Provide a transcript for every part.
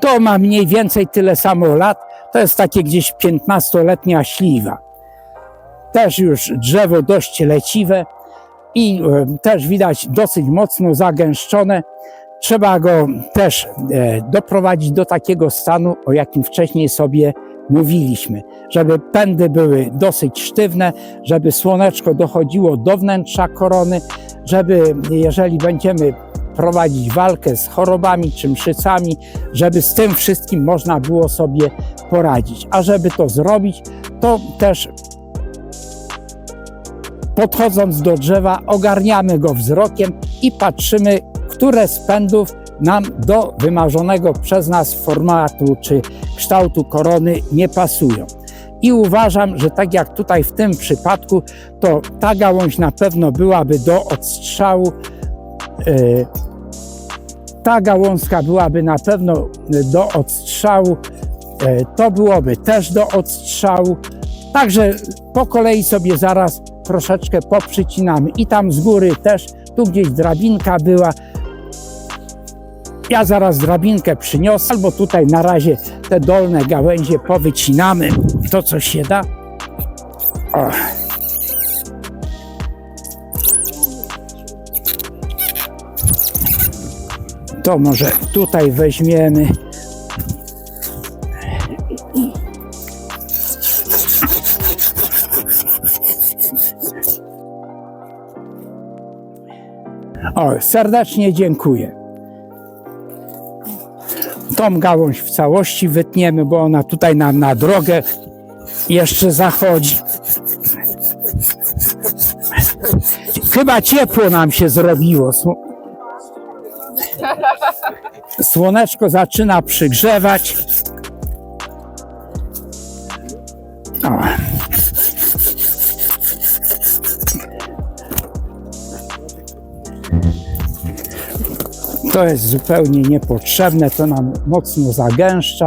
To ma mniej więcej tyle samo lat. To jest takie gdzieś 15-letnia śliwa. Też już drzewo dość leciwe i e, też widać dosyć mocno zagęszczone. Trzeba go też e, doprowadzić do takiego stanu, o jakim wcześniej sobie mówiliśmy, żeby pędy były dosyć sztywne, żeby słoneczko dochodziło do wnętrza korony, żeby jeżeli będziemy prowadzić walkę z chorobami czy mszycami, żeby z tym wszystkim można było sobie poradzić. A żeby to zrobić, to też podchodząc do drzewa, ogarniamy go wzrokiem i patrzymy, które z pędów nam do wymarzonego przez nas formatu czy kształtu korony nie pasują. I uważam, że tak jak tutaj w tym przypadku, to ta gałąź na pewno byłaby do odstrzału. Yy, ta gałązka byłaby na pewno do odstrzału. Yy, to byłoby też do odstrzału. Także po kolei sobie zaraz troszeczkę poprzycinamy. I tam z góry też, tu gdzieś drabinka była. Ja zaraz drabinkę przyniosę, albo tutaj na razie te dolne gałęzie powycinamy, to co się da. To może tutaj weźmiemy. O, serdecznie dziękuję. Tą gałąź w całości wytniemy, bo ona tutaj nam na drogę jeszcze zachodzi. Chyba ciepło nam się zrobiło. Sło- Słoneczko zaczyna przygrzewać. O. To jest zupełnie niepotrzebne, to nam mocno zagęszcza.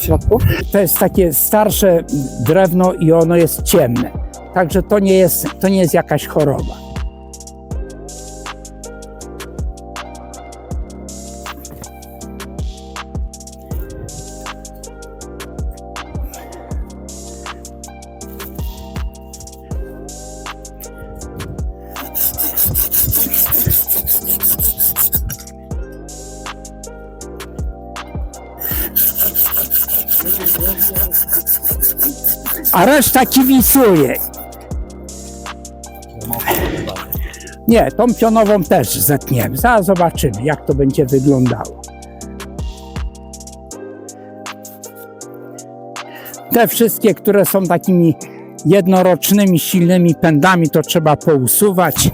Środku. To jest takie starsze drewno i ono jest ciemne. Także to nie jest, to nie jest jakaś choroba. A reszta kibicuje. Nie, tą pionową też zetniemy. Zaraz zobaczymy, jak to będzie wyglądało. Te wszystkie, które są takimi jednorocznymi, silnymi pędami, to trzeba pousuwać.